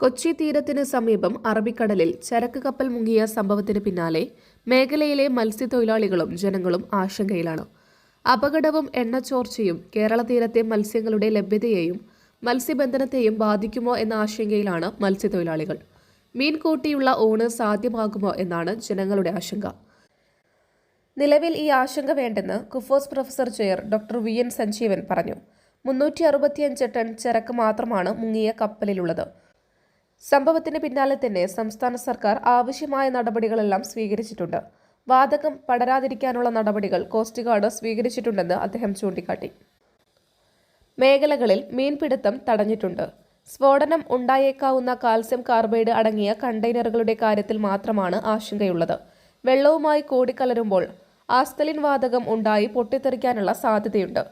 കൊച്ചി തീരത്തിന് സമീപം അറബിക്കടലിൽ ചരക്ക് കപ്പൽ മുങ്ങിയ സംഭവത്തിന് പിന്നാലെ മേഖലയിലെ മത്സ്യത്തൊഴിലാളികളും ജനങ്ങളും ആശങ്കയിലാണ്. അപകടവും എണ്ണച്ചോർച്ചയും കേരള തീരത്തെ മത്സ്യങ്ങളുടെ ലഭ്യതയെയും മത്സ്യബന്ധനത്തെയും ബാധിക്കുമോ എന്ന ആശങ്കയിലാണ് മത്സ്യത്തൊഴിലാളികൾ. മീൻ കൂട്ടിയുള്ള ഊണ് സാധ്യമാകുമോ എന്നാണ് ജനങ്ങളുടെ ആശങ്ക. നിലവിൽ ഈ ആശങ്ക വേണ്ടെന്ന് KUFOS professor chair doctor V N Sanjeevan പറഞ്ഞു. മുന്നൂറ്റി അറുപത്തിയഞ്ച് ടൺ ചരക്ക് മാത്രമാണ് മുങ്ങിയ കപ്പലിലുള്ളത്. സംഭവത്തിന് പിന്നാലെ തന്നെ സംസ്ഥാന സർക്കാർ ആവശ്യമായ നടപടികളെല്ലാം സ്വീകരിച്ചിട്ടുണ്ട്. വാതകം പടരാതിരിക്കാനുള്ള നടപടികൾ കോസ്റ്റ് ഗാർഡ് സ്വീകരിച്ചിട്ടുണ്ടെന്ന് അദ്ദേഹം ചൂണ്ടിക്കാട്ടി. മേഖലകളിൽ മീൻപിടുത്തം തടഞ്ഞിട്ടുണ്ട്. സ്ഫോടനം ഉണ്ടായേക്കാവുന്ന കാൽസ്യം കാർബൈഡ് അടങ്ങിയ കണ്ടെയ്നറുകളുടെ കാര്യത്തിൽ മാത്രമാണ് ആശങ്കയുള്ളത്. വെള്ളവുമായി കൂടിക്കലരുമ്പോൾ ആസ്തലിൻ വാതകം ഉണ്ടായി പൊട്ടിത്തെറിക്കാനുള്ള സാധ്യതയുണ്ട്.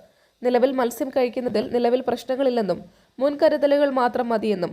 നിലവിൽ മത്സ്യം കഴിക്കുന്നതിൽ നിലവിൽ പ്രശ്നങ്ങളില്ലെന്നും മുൻകരുതലുകൾ മാത്രം മതിയെന്നും